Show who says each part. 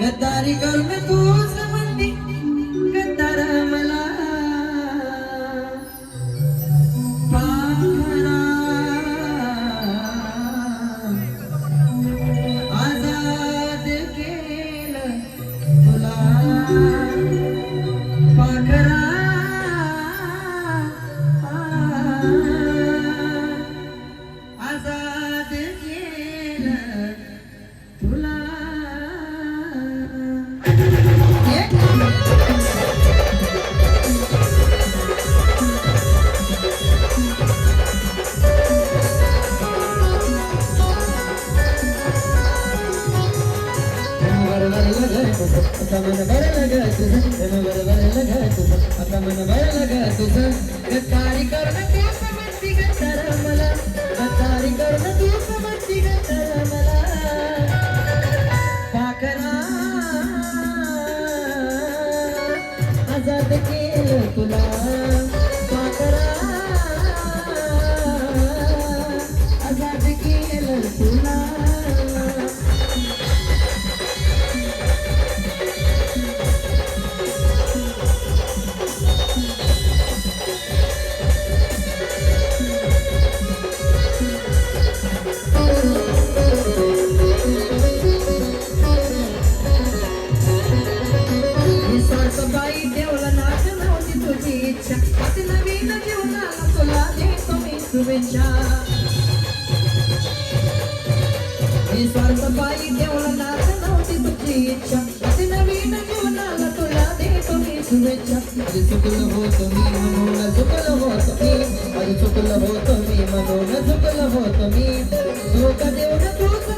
Speaker 1: गद्दारी करून तूच समजली गद्दार मला. आजाद केलं तुला. पाखरा. आजाद केलं गद्दारी करणं तू समजती गद्दार मला गद्दारी करणं तू समजती गद्दार मला पाखरा आजाद केलं तुला. చూపించా. నీ స్వార్థ పాయిద్యముల నాకనౌతి బుద్ధి ఇచ్చ. అతిన వీణ జీవనాల తులాదే తుమి శుభేచ్ఛ అది సుకుల హోతమి మనోల సుకుల హోతమి అది సుకుల హోతమి మనోల సుకుల హోతమి లోక దేవుడ తూత